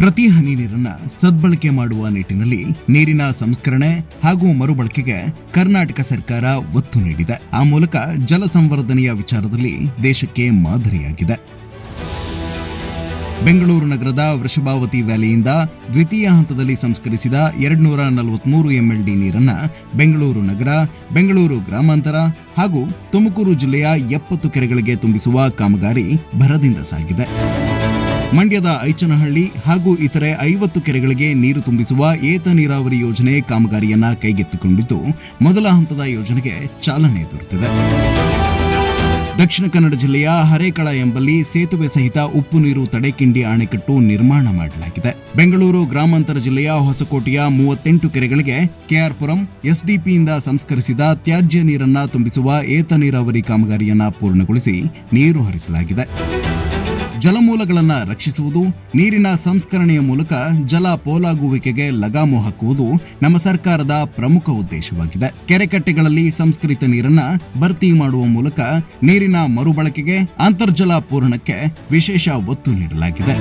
ಪ್ರತಿ ಹನಿ ನೀರನ್ನ ಸದ್ಬಳಕೆ ಮಾಡುವ ನಿಟ್ಟಿನಲ್ಲಿ ನೀರಿನ ಸಂಸ್ಕರಣೆ ಹಾಗೂ ಮರುಬಳಕೆಗೆ ಕರ್ನಾಟಕ ಸರ್ಕಾರ ಒತ್ತು ನೀಡಿದೆ. ಆ ಮೂಲಕ ಜಲ ಸಂವರ್ಧನೆಯ ವಿಚಾರದಲ್ಲಿ ದೇಶಕ್ಕೆ ಮಾದರಿಯಾಗಿದೆ. ಬೆಂಗಳೂರು ನಗರದ ವೃಷಭಾವತಿ ವ್ಯಾಲಿಯಿಂದ ದ್ವಿತೀಯ ಹಂತದಲ್ಲಿ ಸಂಸ್ಕರಿಸಿದ ಎರಡ್ನೂರ ನಲವತ್ಮೂರು ಎಂಎಲ್ಡಿ ನೀರನ್ನು ಬೆಂಗಳೂರು ನಗರ, ಬೆಂಗಳೂರು ಗ್ರಾಮಾಂತರ ಹಾಗೂ ತುಮಕೂರು ಜಿಲ್ಲೆಯ ಎಪ್ಪತ್ತು ಕೆರೆಗಳಿಗೆ ತುಂಬಿಸುವ ಕಾಮಗಾರಿ ಭರದಿಂದ ಸಾಗಿದೆ. ಮಂಡ್ಯದ ಐಚನಹಳ್ಳಿ ಹಾಗೂ ಇತರೆ ಐವತ್ತು ಕೆರೆಗಳಿಗೆ ನೀರು ತುಂಬಿಸುವ ಏತ ನೀರಾವರಿ ಯೋಜನೆ ಕಾಮಗಾರಿಯನ್ನ ಕೈಗೆತ್ತಿಕೊಂಡಿದ್ದು, ಮೊದಲ ಹಂತದ ಯೋಜನೆಗೆ ಚಾಲನೆ ದೊರೆತಿದೆ. ದಕ್ಷಿಣ ಕನ್ನಡ ಜಿಲ್ಲೆಯ ಹರೇಕಳ ಎಂಬಲ್ಲಿ ಸೇತುವೆ ಸಹಿತ ಉಪ್ಪು ನೀರು ತಡೆಕಿಂಡಿ ಅಣೆಕಟ್ಟು ನಿರ್ಮಾಣ ಮಾಡಲಾಗಿದೆ. ಬೆಂಗಳೂರು ಗ್ರಾಮಾಂತರ ಜಿಲ್ಲೆಯ ಹೊಸಕೋಟೆಯ ಮೂವತ್ತೆಂಟು ಕೆರೆಗಳಿಗೆ ಕೆಆರ್ಪುರಂ ಎಸ್ಡಿಪಿಯಿಂದ ಸಂಸ್ಕರಿಸಿದ ತ್ಯಾಜ್ಯ ನೀರನ್ನ ತುಂಬಿಸುವ ಏತ ನೀರಾವರಿ ಕಾಮಗಾರಿಯನ್ನ ಪೂರ್ಣಗೊಳಿಸಿ ನೀರು ಹರಿಸಲಾಗಿದೆ. ಜಲಮೂಲಗಳನ್ನು ರಕ್ಷಿಸುವುದು, ನೀರಿನ ಸಂಸ್ಕರಣೆಯ ಮೂಲಕ ಜಲ ಪೋಲಾಗುವಿಕೆಗೆ ಲಗಾಮು ಹಾಕುವುದು ನಮ್ಮ ಸರ್ಕಾರದ ಪ್ರಮುಖ ಉದ್ದೇಶವಾಗಿದೆ. ಕೆರೆಕಟ್ಟೆಗಳಲ್ಲಿ ಸಂಸ್ಕರಿತ ನೀರನ್ನ ಭರ್ತಿ ಮಾಡುವ ಮೂಲಕ ನೀರಿನ ಮರುಬಳಕೆಗೆ ಅಂತರ್ಜಲ ಪೂರಣಕ್ಕೆ ವಿಶೇಷ ಒತ್ತು ನೀಡಲಾಗಿದೆ.